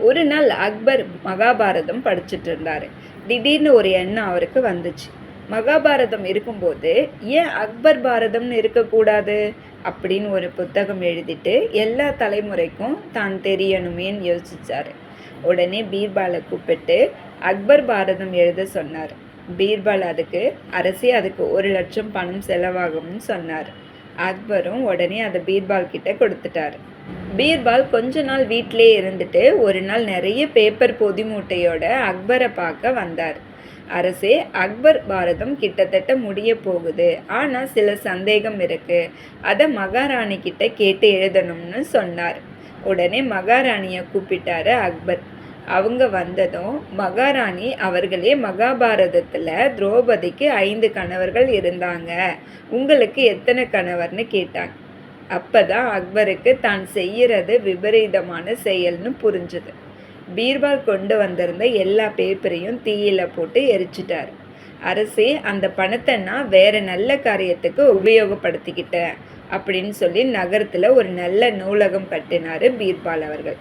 ஒரு நாள் அக்பர் மகாபாரதம் படிச்சுட்டு இருந்தார். திடீர்னு ஒரு எண்ணம் அவருக்கு வந்துச்சு. மகாபாரதம் இருக்கும்போது ஏன் அக்பர் பாரதம்னு இருக்கக்கூடாது? அப்படின்னு ஒரு புத்தகம் எழுதிட்டு எல்லா தலைமுறைக்கும் தான் தெரியணுமேன்னு யோசிச்சார். உடனே பீர்பாலை கூப்பிட்டு அக்பர் பாரதம் எழுத சொன்னார். பீர்பால் அதுக்கு அரசே அதுக்கு ஒரு லட்சம் பணம் செலவாகும்னு சொன்னார். அக்பரும் உடனே அதை பீர்பால் கிட்ட கொடுத்துட்டார். பீர்பால் கொஞ்ச நாள் வீட்டிலே இருந்துட்டு ஒரு நாள் நிறைய பேப்பர் பொதி மூட்டையோட அக்பரை பார்க்க வந்தார். அரசே அக்பர் பாரதம் கிட்டத்தட்ட முடிய போகுது. ஆனால் சில சந்தேகம் இருக்கு. அதை மகாராணி கிட்ட கேட்டு எழுதணும்னு சொன்னார். உடனே மகாராணியை கூப்பிட்டாரு அக்பர். அவங்க வந்ததும் மகாராணி அவர்களே மகாபாரதத்தில் திரௌபதிக்கு ஐந்து கணவர்கள் இருந்தாங்க. உங்களுக்கு எத்தனை கணவர்னு கேட்டாங்க. அப்பதான் அக்பருக்கு தான் செய்யறது விபரீதமான செயல்னு புரிஞ்சுது. பீர்பால் கொண்டு வந்திருந்த எல்லா பேப்பரையும் தீயில போட்டு எரிச்சிட்டார். அரசே அந்த பணத்தை நான் வேற நல்ல காரியத்துக்கு உபயோகப்படுத்திக்கிட்டேன் அப்படின்னு சொல்லி நகரத்தில் ஒரு நல்ல நூலகம் கட்டினாரு பீர்பால் அவர்கள்.